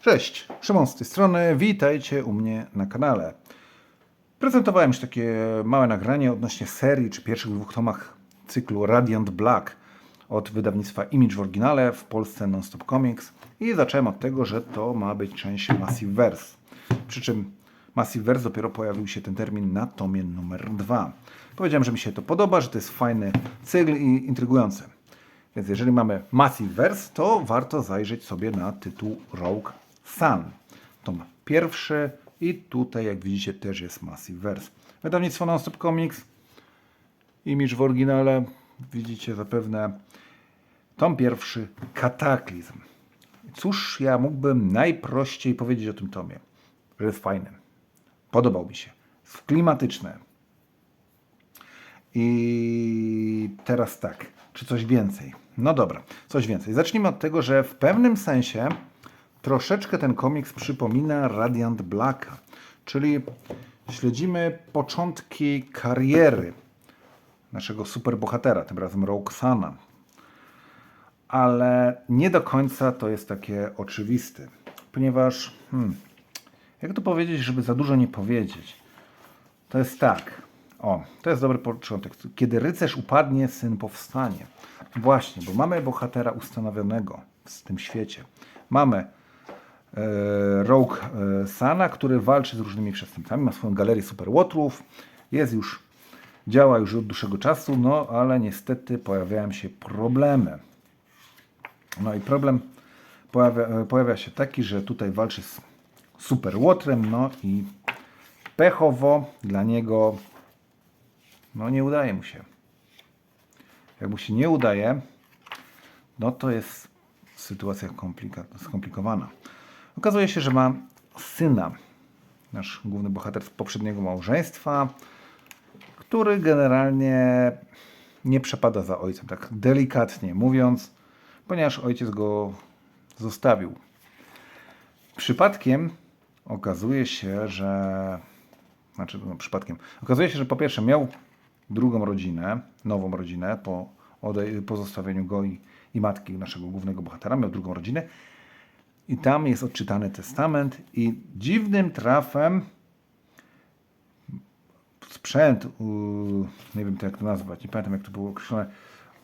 Cześć, Szymon z tej strony, witajcie u mnie na kanale. Prezentowałem już takie małe nagranie odnośnie serii czy pierwszych dwóch tomach cyklu Radiant Black od wydawnictwa Image w oryginale, w Polsce Nonstop Comics i zacząłem od tego, że to ma być część Massive Verse. Przy czym Massive Verse dopiero pojawił się ten termin na tomie numer 2. Powiedziałem, że mi się to podoba, że to jest fajny cykl i intrygujący. Więc jeżeli mamy Massive Verse, to warto zajrzeć sobie na tytuł Rogue Sun. Tom pierwszy i tutaj, jak widzicie, też jest Massive Verse. Wydawnictwo Nonstop Comics, Image w oryginale, widzicie zapewne. Tom pierwszy, Kataklizm. Cóż ja mógłbym najprościej powiedzieć o tym tomie? Że jest fajny. Podobał mi się. Jest klimatyczne. I teraz tak, czy coś więcej? No dobra, coś więcej. Zacznijmy od tego, że w pewnym sensie troszeczkę ten komiks przypomina Radiant Blacka, czyli śledzimy początki kariery naszego superbohatera, tym razem Roxana. Ale nie do końca to jest takie oczywiste, ponieważ, hmm, jak to powiedzieć, żeby za dużo nie powiedzieć? To jest tak. O, to jest dobry początek. Kiedy rycerz upadnie, syn powstanie. Właśnie, bo mamy bohatera ustanowionego w tym świecie. Mamy Rogue e, Sana, który walczy z różnymi przestępcami, ma swoją galerię superłotrów, jest już, działa już od dłuższego czasu, no ale niestety pojawiają się problemy. No i problem pojawia, e, pojawia się taki, że tutaj walczy z superłotrem, no i pechowo dla niego no nie udaje mu się. Jak mu się nie udaje, no to jest sytuacja skomplikowana. Okazuje się, że ma syna, nasz główny bohater z poprzedniego małżeństwa, który generalnie nie przepada za ojcem, tak delikatnie mówiąc, ponieważ ojciec go zostawił. Przypadkiem okazuje się, że znaczy no, przypadkiem. Okazuje się, że po pierwsze miał drugą rodzinę, nową rodzinę po odej- pozostawieniu go i, i matki naszego głównego bohatera, miał drugą rodzinę i tam jest odczytany testament i dziwnym trafem sprzęt, nie wiem jak to nazwać, nie pamiętam jak to było określone,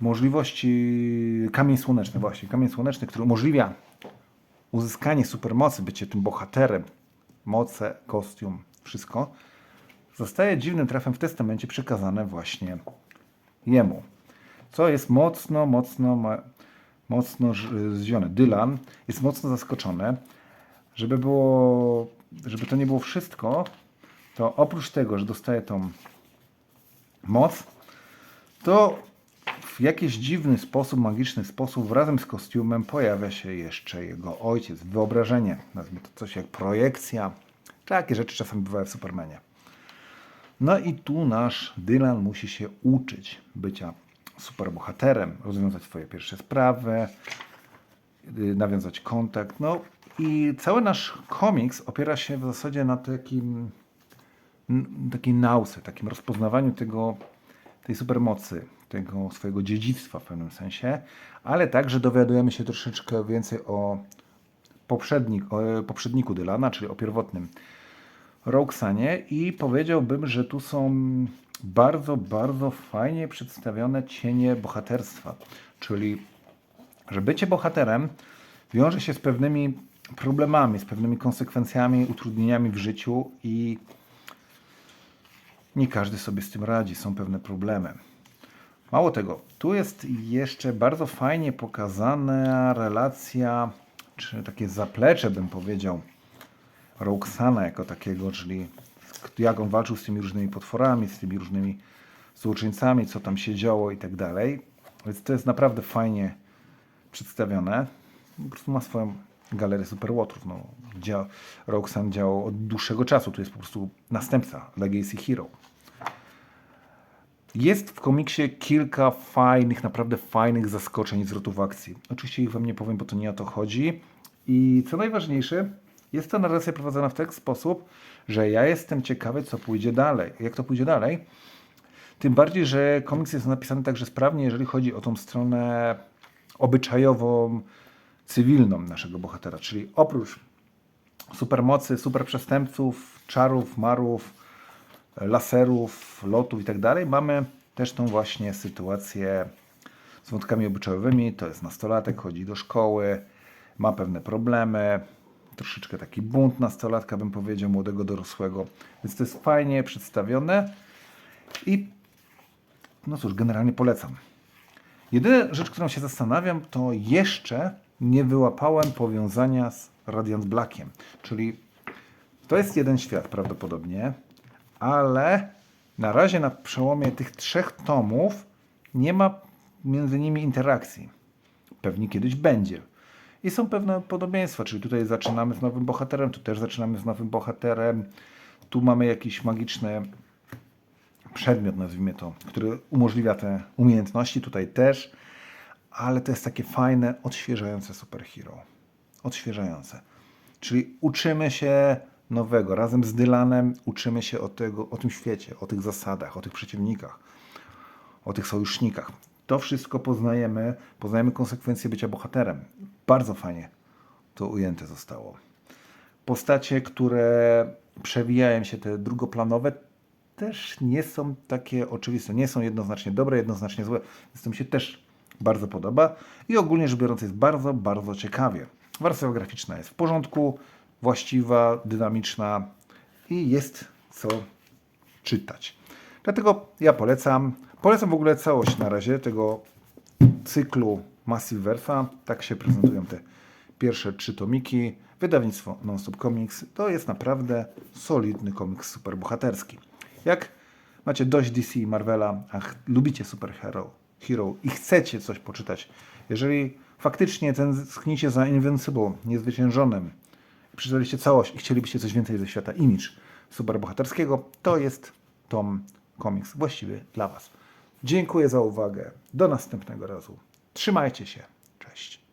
możliwości, kamień słoneczny właśnie, kamień słoneczny, który umożliwia uzyskanie supermocy, bycie tym bohaterem, moce, kostium, wszystko, zostaje dziwnym trafem w testamencie przekazane właśnie jemu. Co jest mocno, mocno, mocno zdziwione. Dylan jest mocno zaskoczony. Żeby było, żeby to nie było wszystko, to oprócz tego, że dostaje tą moc, to w jakiś dziwny sposób, magiczny sposób, razem z kostiumem pojawia się jeszcze jego ojciec. Wyobrażenie, nazwijmy to coś jak projekcja. Takie rzeczy czasami bywają w Supermanie. No i tu nasz Dylan musi się uczyć bycia superbohaterem, rozwiązać swoje pierwsze sprawy, y, nawiązać kontakt. No i cały nasz komiks opiera się w zasadzie na takim takiej nauce, takim rozpoznawaniu tego, tej supermocy, tego swojego dziedzictwa w pewnym sensie, ale także dowiadujemy się troszeczkę więcej o, poprzednik, o poprzedniku Dylana, czyli o pierwotnym Roxanie i powiedziałbym, że tu są bardzo, bardzo fajnie przedstawione cienie bohaterstwa, czyli że bycie bohaterem wiąże się z pewnymi problemami, z pewnymi konsekwencjami, utrudnieniami w życiu i nie każdy sobie z tym radzi, są pewne problemy. Mało tego, tu jest jeszcze bardzo fajnie pokazana relacja, czy takie zaplecze bym powiedział, Roxana jako takiego, czyli jak on walczył z tymi różnymi potworami, z tymi różnymi złoczyńcami, co tam się działo i tak dalej. Więc to jest naprawdę fajnie przedstawione. Po prostu ma swoją galerię superłotrów. No, dzia- Roxanne działał od dłuższego czasu. Tu jest po prostu następca Legacy Hero. Jest w komiksie kilka fajnych, naprawdę fajnych zaskoczeń zwrotów akcji. Oczywiście ich wam nie powiem, bo to nie o to chodzi. I co najważniejsze, jest to narracja prowadzona w taki sposób, że ja jestem ciekawy, co pójdzie dalej. Jak to pójdzie dalej? Tym bardziej, że komiks jest napisany także sprawnie, jeżeli chodzi o tą stronę obyczajową, cywilną naszego bohatera. Czyli oprócz supermocy, superprzestępców, czarów, marów, laserów, lotów i tak dalej, mamy też tą właśnie sytuację z wątkami obyczajowymi. To jest nastolatek, chodzi do szkoły, ma pewne problemy, troszeczkę taki bunt nastolatka, bym powiedział, młodego dorosłego. Więc to jest fajnie przedstawione i no cóż, generalnie polecam. Jedyna rzecz, którą się zastanawiam, to jeszcze nie wyłapałem powiązania z Radiant Blackiem, czyli to jest jeden świat prawdopodobnie, ale na razie na przełomie tych trzech tomów nie ma między nimi interakcji. Pewnie kiedyś będzie. I są pewne podobieństwa, czyli tutaj zaczynamy z nowym bohaterem, tu też zaczynamy z nowym bohaterem, tu mamy jakiś magiczny przedmiot, nazwijmy to, który umożliwia te umiejętności, tutaj też, ale to jest takie fajne, odświeżające superhero. Odświeżające. Czyli uczymy się nowego. Razem z Dylanem uczymy się o, tego, o tym świecie, o tych zasadach, o tych przeciwnikach, o tych sojusznikach. To wszystko poznajemy, poznajemy konsekwencje bycia bohaterem. Bardzo fajnie to ujęte zostało. Postacie, które przewijają się, te drugoplanowe, też nie są takie oczywiste. Nie są jednoznacznie dobre, jednoznacznie złe. Więc to mi się też bardzo podoba. I ogólnie rzecz biorąc jest bardzo, bardzo ciekawie. Warstwa graficzna jest w porządku, właściwa, dynamiczna i jest co czytać. Dlatego ja polecam. Polecam w ogóle całość na razie tego cyklu Massive Versa. Tak się prezentują te pierwsze trzy tomiki. Wydawnictwo Nonstop Comics to jest naprawdę solidny komiks superbohaterski. Jak macie dość DC i Marvela, a lubicie superhero hero i chcecie coś poczytać, jeżeli faktycznie tęsknicie za Invincible, niezwyciężonym, przeczytaliście całość i chcielibyście coś więcej ze świata image superbohaterskiego, to jest tom komiks właściwy dla Was. Dziękuję za uwagę. Do następnego razu. Trzymajcie się. Cześć.